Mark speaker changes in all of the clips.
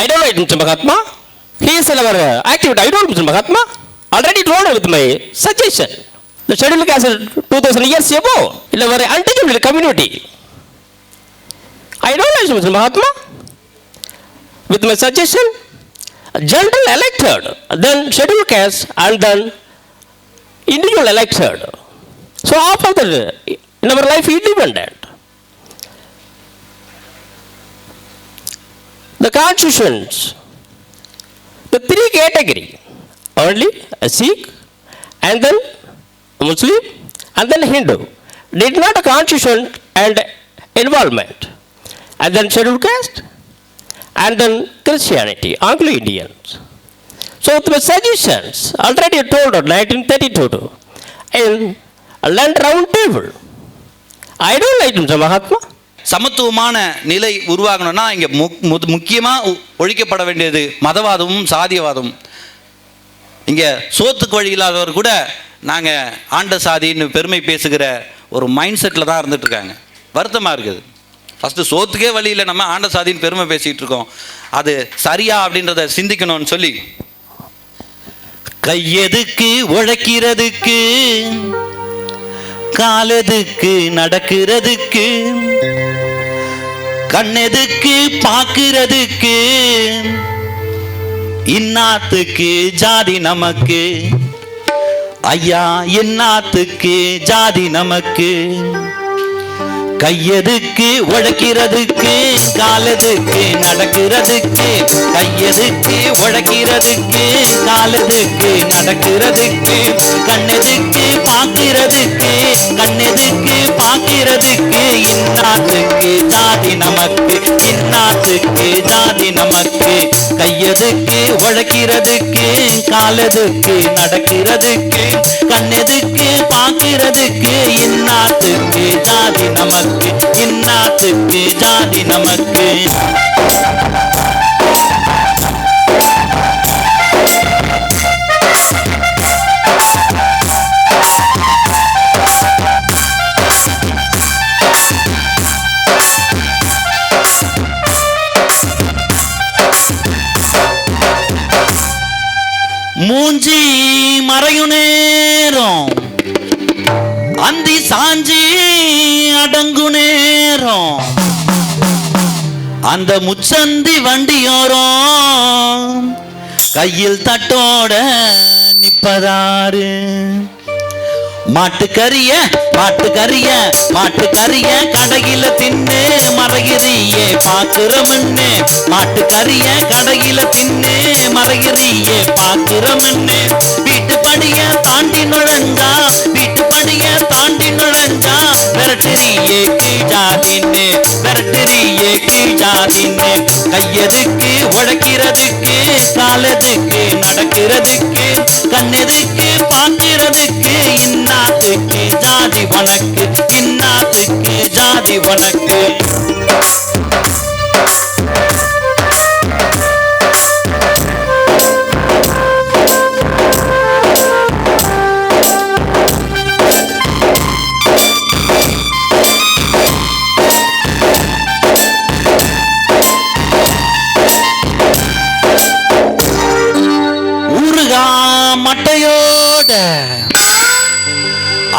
Speaker 1: I don't write Mr. Mahatma. He is our activity. I don't Mr. Mahatma. Already told with my suggestion. The scheduled caste 2000 years ago in a very untouchable community. I don't like Mr. Mahatma. With my suggestion, general elected, then scheduled caste, and then individual elected. So after the in our life independent. The constitutions, the three category, only a Sikh, and then Muslim, and then Hindu, did not a constitution and involvement, and then scheduled caste, and then Christianity, Anglo-Indians. So the suggestions already told in 1932 in a land round table. I don't like. Mahatma.
Speaker 2: சமத்துவமான நிலை உருவாகணும்னா இங்கே முக்கியமாக ஒழிக்கப்பட வேண்டியது மதவாதமும் சாதியவாதமும். இங்கே சோத்துக்கு வழி இல்லாதவர் கூட நாங்கள் ஆண்ட சாதின்னு பெருமை பேசுகிற ஒரு மைண்ட் செட்டில் தான் இருந்துகிட்ருக்காங்க வருத்தமாக இருக்குது. ஃபஸ்ட்டு சோத்துக்கே வழியில் நம்ம ஆண்ட சாதின்னு பெருமை பேசிகிட்டு இருக்கோம் அது சரியா அப்படின்றத சிந்திக்கணும்னு சொல்லி. கையெதுக்கு உழைக்கிறதுக்கு காலதுக்கு நடக்கிறதுக்கு கண்ணெதுக்கு பார்க்கிறதுக்கு இன்னாத்துக்கு ஜாதி நமக்கு ஐயா இன்னாத்துக்கு ஜாதி நமக்கு. கையதுக்கு உழைக்கிறதுக்கு காலதுக்கு நடக்கிறதுக்கு கையதுக்கு உழைக்கிறதுக்கு காலதுக்கு நடக்கிறதுக்கு கண்ணெதுக்கு பார்க்கிறதுக்கு கண்ணெதுக்கு பார்க்கிறதுக்கு இன்னாத்துக்கு ஜாதி நமக்கு இன்னாத்துக்கு ஜாதி நமக்கு கையதுக்கு உழைக்கிறதுக்கு காலதுக்கு நடக்கிறதுக்கு கண்ணெதுக்கு பார்க்கிறதுக்கு இன்னாத்துக்கு ஜாதி நமக்கு. இன்னாத்துக்கு ஜாதி நமக்கு. மூஞ்சி மறையும் நேரம். அந்தி சாஞ்சி அடங்கு நேரம். அந்த முச்சந்தி வண்டியோரம் கையில் தட்டோட நிப்பதாரு மாட்டுக்கறிய மாட்டுக்கறிய மாட்டுக்கறிய கடையில தின்னு மறைகிறியே பாக்குறமுன்னு மாட்டுக்கறிய கடையில தின்னு மறைகிறியே பாக்குறமுன்னு வீட்டு படிய தாண்டி நுழைஞ்சா வீட்டு படிய தாண்டி நுழைஞ்சா விரட்டுறியே கீழாதின்னு விரட்டுறியே கீழாதின்னு கையதுக்கு உழைக்கிறதுக்கு காலதுக்கு நடக்கிறதுக்கு கண்ணெதுக்கு பார்க்கிறதுக்கு இன்னாத்துக்கு ஜாதி வணக்கு இன்னாத்துக்கு ஜாதி வணக்கு. மட்டையோட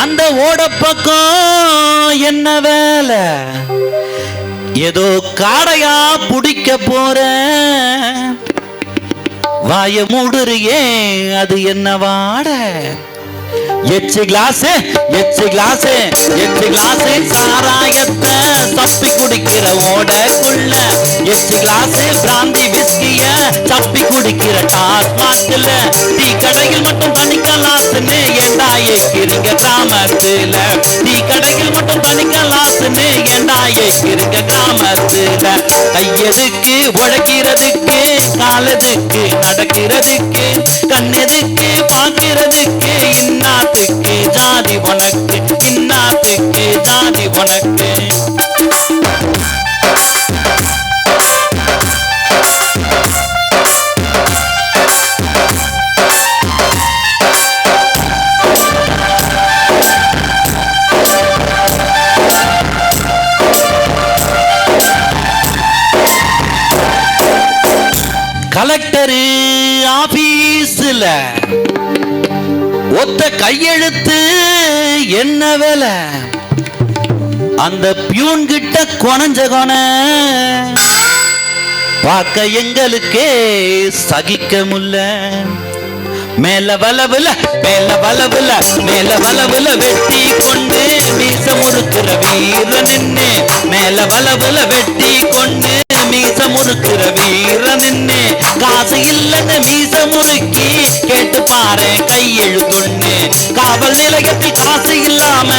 Speaker 2: அந்த ஓட பக்கம் என்ன வேலை? ஏதோ காடையா பிடிக்க போற வாய மூடுறியே அது என்ன வாட? எச்சு கிளாஸ் எச்சு கிளாஸ் எச்சு கிளாஸ் சாராயத்தை தப்பி குடிக்கிற ஓடக்குள்ள. எட்டு கிளாஸ் பிராந்தி விஸ்கிய தப்பி குடிக்கிற டாஸ்மாக்ல டீ கடையில் மட்டும் தனிக்கலாசுன்னு ஏண்டா ஏக்கிறீங்க கிராமத்துல? டீ கடையில் மட்டும் தனிக்கலாசுன்னு ஏண்டா ஏக்கிறீங்க கிராமத்துல? கையெதுக்கு உழைக்கிறதுக்கு காலதுக்கு நடக்கிறதுக்கு கண்ணெதுக்கு பார்க்கிறதுக்கு இன்னாத்துக்கு ஜாதி உனக்கு இன்னாத்துக்கு ஜாதி உனக்கு. கையெழுத்து என்ன வேலை? அந்த பியூன் கிட்ட கொனஞ்ச கொன பார்க்க எங்களுக்கே சகிக்க முல்ல. மேல வலவுல மேல வலவுல மேல வலவுல வெட்டி கொண்டு மீச முறுக்குற வீர நின்னு மேல வலவுல வெட்டி கொண்டு மீச முறுக்குற வீர நின்னே காசு இல்லைன்னு மீச முறுக்கி கேட்டு பாரு கையெழுத்தொன்னு காவல் நிலையத்தில் காசு இல்லாம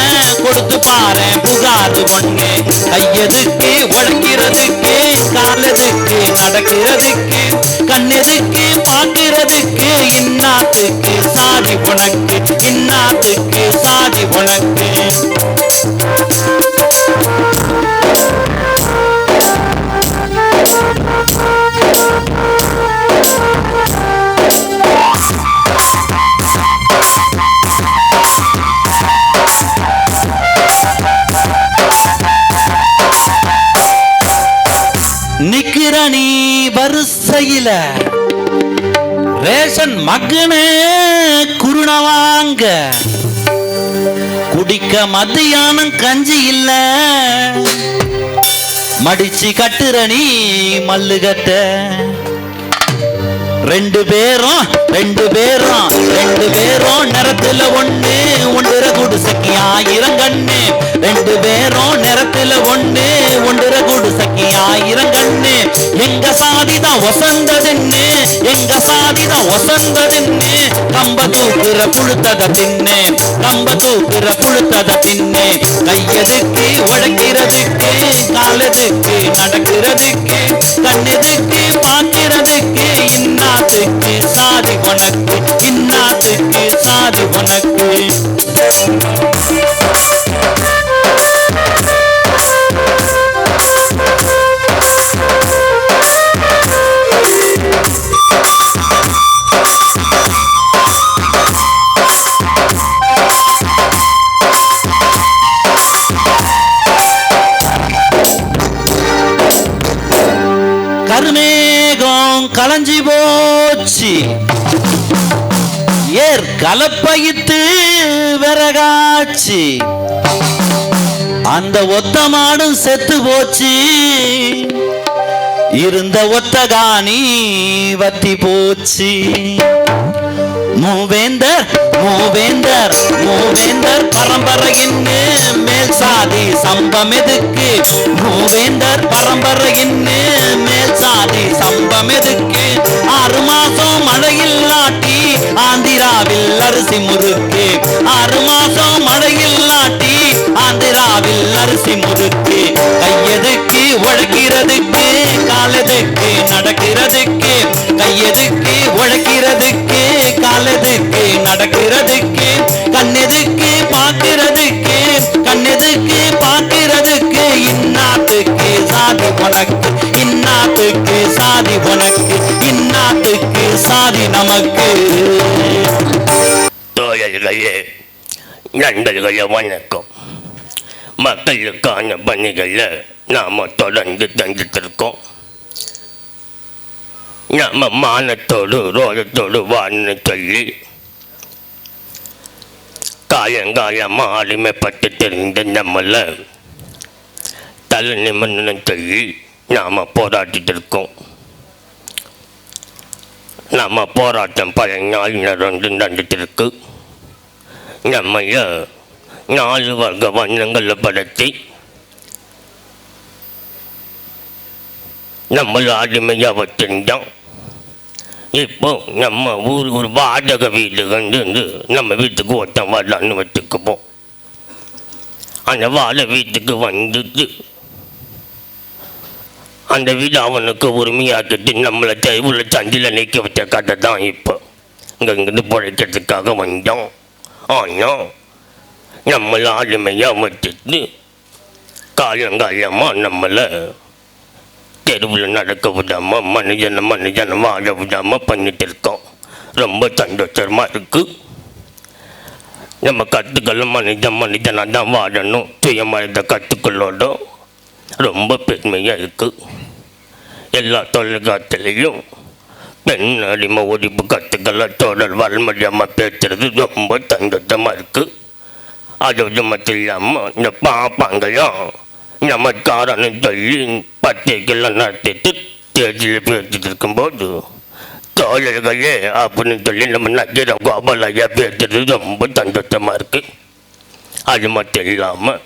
Speaker 2: கொடுத்து பாரு புகார் பொண்ணு கையதுக்கு உழைக்கிறதுக்கு காலதுக்கு நடக்கிறதுக்கு கண்ணெதுக்கு பார்க்கிறதுக்கு இன்னாத்துக்கு சாதி உனக்கு இன்னாத்துக்கு சாதி உனக்கு. வரிசையில ரேஷன் மகனே குருணவாங்க குடிக்க மத்தியானம் கஞ்சி இல்ல. மடிச்சு கட்டுற நீ மல்லு கட்ட. ரெண்டு பேரும் ரெண்டு பேரும் ரெண்டு பேரும் நிறத்துல ஒண்ணு ஒன்றுற குடிசைக்கு ஆயிரம் கண்ணு ரெண்டு பேரும் நிறத்துல ஒண்ணு ஒன்றுற குடிசைக்கு ஆயிரம் கண்ணு எங்க சாதிதான் ஒசந்ததுன்னு எங்க சாதிதான் ஒசந்ததுன்னு. கம்ப தூக்குற புழுத்தத தின்னு கம்ப தூக்குற புழுத்தத தின்னு. கையதுக்கு உழைக்கிறதுக்கு காலதுக்கு நடக்கிறதுக்கு கண்ணெதுக்கு பார்க்கிறதுக்கு இன்னும் இன்னாத்துக்கு சாதி உனக்கு இன்னாத்துக்கு சாதி உனக்கு. போச்சு ஏர் கலப்பையிட்டு விறகாச்சு அந்த ஒத்த மாடும் செத்து போச்சு. இருந்த ஒத்தகாணி வத்தி போச்சு. மூவேந்தர் மூவேந்தர் மூவேந்தர் பரம்பரையின் மேல் சாதி சம்பம் எதுக்கு? மூவேந்தர் பரம்பரையின் மேல் சாதி சம்பம் எதுக்கு? ஆந்திராவில் அரிசி முறுக்கு. ஆறு மாசம் மழையில் நாட்டி ஆந்திராவில் அரிசி முறுக்கு. கையெதுக்கு உழைக்கிறதுக்கு காலதுக்கு நடக்கிறதுக்கு? கையெதுக்கு உழைக்கிறதுக்கு காலதுக்கு நடக்கிறதுக்கு? கண்ணெதுக்கு பார்க்கிறதுக்கு கண்ணெதுக்கு பார்க்கிறதுக்கு? இன்னாத்துக்கு சாதி உனக்கு இன்னாத்துக்கு சாதி உனக்கு நாட்டுக்கு சாதி நமக்கு.
Speaker 3: தோழர்களே நண்பர்களே வணக்கம். மக்களுக்கான பணிகளில் நாம் தொடர்ந்து தந்துட்டு இருக்கோம் நம்ம மானத்தோடு ரோதத்தோடு வாழ்னு சொல்லி காலங்காலமாக அடிமைப்பட்டு தெரிந்த நம்மளை தலை நிமிர்ந்தன்னு சொல்லி நாம் போராட்டிட்டு இருக்கோம் நம்ம போராட்டம் பல நாள் நடந்து நடந்துட்டுருக்கு நம்மைய நாலு வர்க்க வண்ணங்களை படுத்தி நம்மள அடிமையாக வச்சிருந்தான் இப்போ நம்ம ஊர் ஒரு வாடகை வீடு வந்து வந்து நம்ம வீட்டுக்கு ஒருத்தன் வரலான்னு வச்சுக்குப்போம் அந்த வாழை வீட்டுக்கு வந்துட்டு அந்த வீடு அவனுக்கு உரிமையாக்கிட்டு நம்மளை தெருவில் சந்தில நிற்க வச்ச கதை தான் இப்போ. இங்கே இங்கிருந்து பிழைக்கிறதுக்காக வந்தோம். ஆனால் நம்மளை ஆளுமையாக வச்சுட்டு காலங்காலமாக நம்மளை தெருவில் நடக்க விடாமல் மனுஷனை மனுஷனை வாழ விடாமல் பண்ணிட்டு இருக்கோம். ரொம்ப சந்தோஷமாக இருக்குது நம்ம கற்றுக்களும் மனிதன் மனிதனாக தான் வாழணும். சுயமனித கற்றுக்களோட ரொம்ப பெருமையாக இருக்குது எல்லா தொழில்காத்திலையும் பெண் அடிமை ஒழிப்பு கத்துக்களை தொடர் வல்மடியாமல் பேசுறது ரொம்ப தங்கத்தமாக இருக்குது அது மட்டும் இல்லாமல் இந்த பாப்பாங்களையும் நமக்காரன்னு சொல்லி பத்திரிக்கைலாம் நடத்திட்டு தேர்தலில் பேசிட்டு இருக்கும்போது தோழர்களே அப்படின்னு சொல்லி நம்ம நக்கீர கோபாலையா பேசுறது ரொம்ப சந்தோஷமாக இருக்குது அது மட்டும் இல்லாமல்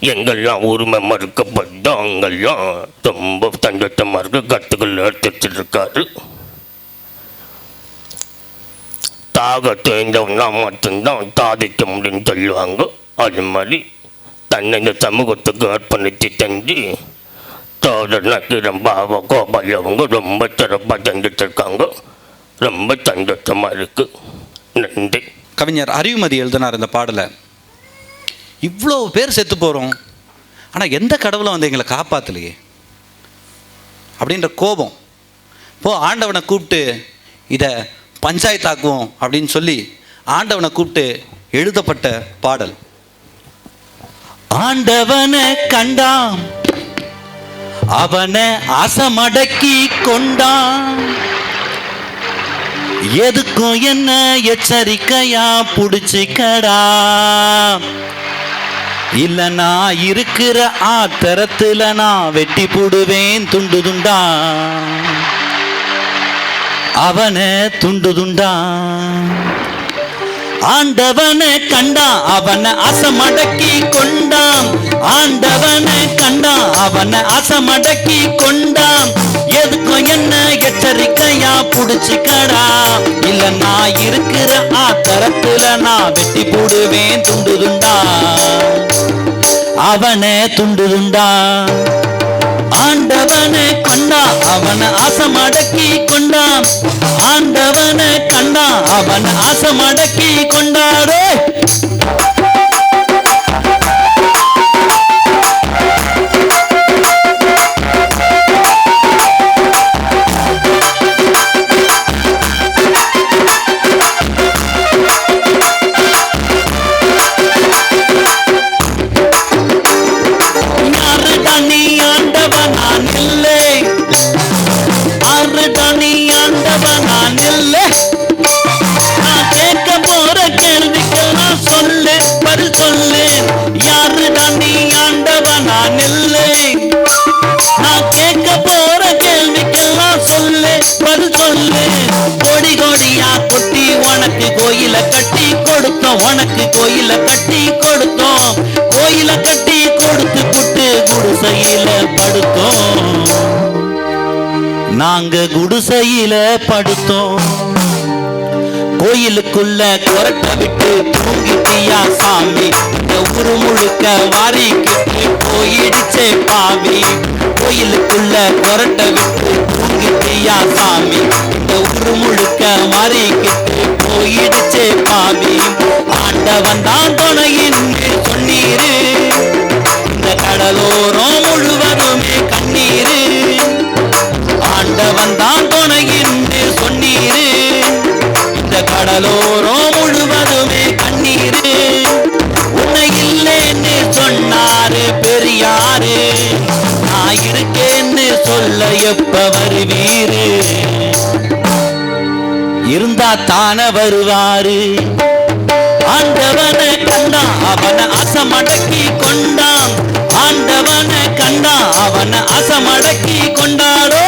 Speaker 3: எங்கெல்லாம் உரிமை மறுக்கப்பட்டோ அங்கெல்லாம் ரொம்ப சந்தோஷமாக இருக்க. கத்துக்கள் எடுத்துட்டு இருக்காரு தாக தேர்ந்தவனா மட்டும்தான் சாதிக்க முடியும்னு சொல்லுவாங்க. அது மாதிரி தன்னை இந்த சமூகத்துக்கு அர்ப்பணித்து செஞ்சு தோழர் நக்கீரம் பாபா அவங்க ரொம்ப சிறப்பாக செஞ்சுட்டு இருக்காங்க ரொம்ப சந்தோஷமாக இருக்கு. நன்றி.
Speaker 2: கவிஞர் அறிவுமதி எழுதினார் இந்த பாடலை. இவ்வளோ பேர் செத்து போகிறோம் ஆனால் எந்த கடவுளும் வந்து எங்களை காப்பாற்றலையே அப்படின்ற கோபம். போ ஆண்டவனை கூப்பிட்டு இதை பஞ்சாயத்தாக்குவோம் அப்படின்னு சொல்லி ஆண்டவனை கூப்பிட்டு எழுதப்பட்ட பாடல். ஆண்டவனை கண்டான். அவனை அசமடக்கி கொண்டான். எதுக்கும் என்ன எச்சரிக்கையா புடிச்சுக்கடா. இல்ல நான் இருக்கிற ஆத்தரத்துல நான் வெட்டி போடுவேன் துண்டு துண்டா. அவனை துண்டு துண்டா. ஆண்டவனை கண்டான் அவனை அசமடக்கி கொண்டான். ஆண்டவனை கண்டான் அவனை அசமடக்கி கொண்டான். எதுக்கும் என்ன எச்சரிக்கையா புடிச்சுக்கடா. இல்ல நான் இருக்கிற ஆத்தரத்துல நான் வெட்டி போடுவேன் துண்டு துண்டா. அவனை துண்டு துண்டா. ஆண்டவனை கொண்டா அவனை அசமடக்கி கொண்டான் ஆண்டவனை கண்டா அவன் அசமடக்கி கொண்டாரே. உனக்கு கோயில கட்டி கொடுத்தோம். கோயில கட்டி கொடுத்து புட்டு குடிசையில படுத்தோம். நாங்க குடிசையில படுத்தோம். கோயிலுக்குள்ள கொரட்டை விட்டு தூங்கிட்டியா சாமி? இந்த ஊரு முழுக்க வாரிக்கிட்டு போயிடுச்சே பாவி. கோயிலுக்குள்ள கொரட்டை விட்டு தூங்கிட்டியா சாமி? இந்த ஊரு முழுக்க மாறிக்கிட்டு போயிடுச்சே பாவி. ஆண்டவன் தான் துணையின் சொன்னீரு. இந்த கடலோரம் முழுவதுமே கண்ணீரு. ஆண்டவன் தான் துணையின் சொன்னீரு. இந்த கடலோரம் முழுவதுமே கண்ணீரு. உன்னை இல்லைன்னு சொன்னாரு பெரியாரு. நான் இருக்கேன்னு சொல்ல எப்ப வருவீரு. இருந்தா தான வருவாரு. ஆண்டவனை கண்டா அவனை அசமடக்கி கொண்டான். ஆண்டவனை கண்டா அவனை அசமடக்கி கொண்டாடோ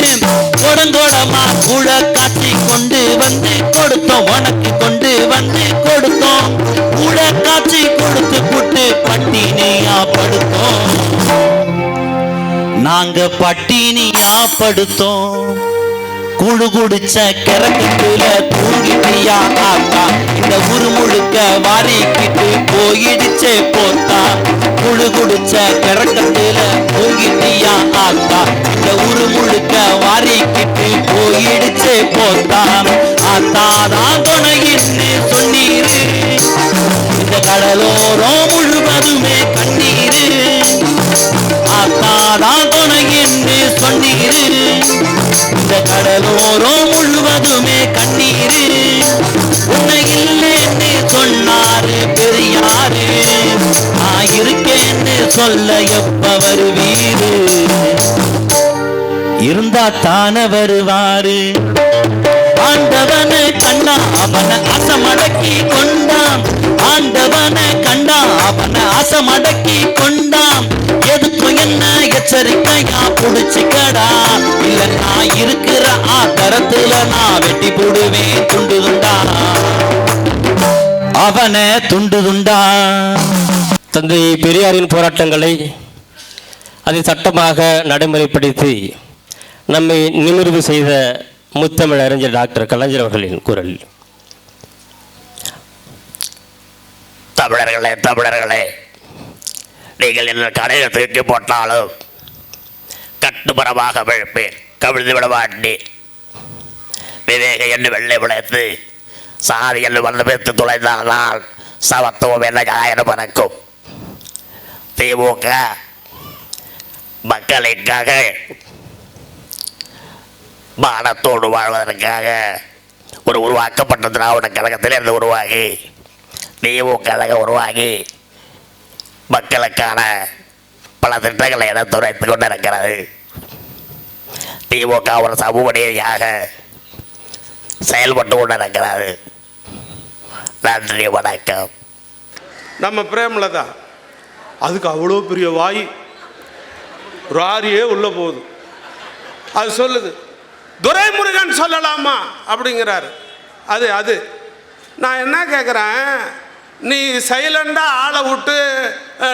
Speaker 2: கொடுங்கோடமா கூட காட்டி கொண்டு வந்து கொடுத்தோம். உனக்கு கொண்டு வந்து கொடுத்தோம். கூட காட்சி கொடுத்து புட்டு பட்டினியா படுத்தோம். நாங்க பட்டினியா படுத்தோம். குழு குடிச்ச கிறக்கத்துல தூங்கிட்டியா ஆத்தா. இந்த ஊரு முழுக்க வாரிக்கிட்டு போயிடுச்சே போத்தா. குழு குடிச்ச கிறக்கத்துல தூங்கிட்டியா ஆத்தா. இந்த ஊரு முழுக்க வாரிக்கிட்டு போயிடுச்சு போத்தான். ஆத்தாதான் துணையின்னு சொன்னீரு. இந்த கடலோரம் முழுவதுமே கண்ணீரு. ஆத்தாதான் துணையின்னு சொன்னீரு. இந்த கடலோரம் முழுவதுமே கண்ணீரு. உன்னை இல்லைன்னு சொன்னாரு பெரியாரு. நான் இருக்கேன்னு சொல்ல எப்ப வருவீரு? இருந்தா தான வருவாரு? ஆண்டவன கண்டா அவன அசமடக்கி கொண்டான். ஆண்டவன கண்டா அவன அசமடக்கி கொண்டான். எதுக்கும் என்ன எச்சரிக்கையா புடிச்சுக்கடா? இல்ல நான் இருக்கிற ஆத்தரத்துல நான் வெட்டி போடுவேன் துண்டு துண்டா. அவனை துண்டு துண்டா.
Speaker 3: தந்தை பெரியாரின் போராட்டங்களை அதை சட்டமாக நடைமுறைப்படுத்தி நம்மை நிமிர்வு செய்த முத்தமிழ் அறிஞர் டாக்டர் கலைஞர் அவர்களின் குரல்.
Speaker 4: தமிழர்களே தமிழர்களே நீங்கள் என்ன கடையில் தூக்கி போட்டாலும் கட்டுமரமாக விழுப்பேன். கவிழ்ந்து விட மாட்டேன். விவேக என்று வெள்ளை விளைத்து சாதி என்று வந்து பெற்று துளைந்தால் சமத்துவம் என்ன ஆயிரம் பறக்கும். திமுக மக்களுக்காக மானத்தோடு வாழ்வதற்காக ஒரு உருவாக்கப்பட்ட திராவிட கழகத்திலிருந்து உருவாகி நீவு கழகம் உருவாகி மக்களுக்கான பல திட்டங்களை எடுத்துரைத்து கொண்டிருக்கிறது. திமுக ஒரு சமூக நீதியாக செயல்பட்டு கொண்டிருக்கிறது. நன்றி வணக்கம்.
Speaker 5: நம்ம பிரேமலதா அதுக்கு அவ்வளோ பெரிய வாய். ஒரு ஆரியே உள்ளே போகுது. அது சொல்லுது. துரைமுருகன் சொல்லலாமா? அப்படிங்கிறாரு. அது அது. நான் என்ன கேட்குறேன் நீ சைலண்டாக ஆளை விட்டு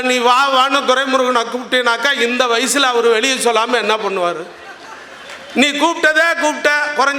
Speaker 5: நீ வா வான்னு துரைமுருகனை கூப்பிட்டினாக்கா இந்த வயசில் அவர் வெளியே சொல்லாமல் என்ன பண்ணுவார்? நீ கூப்பிட்டதே கூப்பிட்ட குறைஞ்ச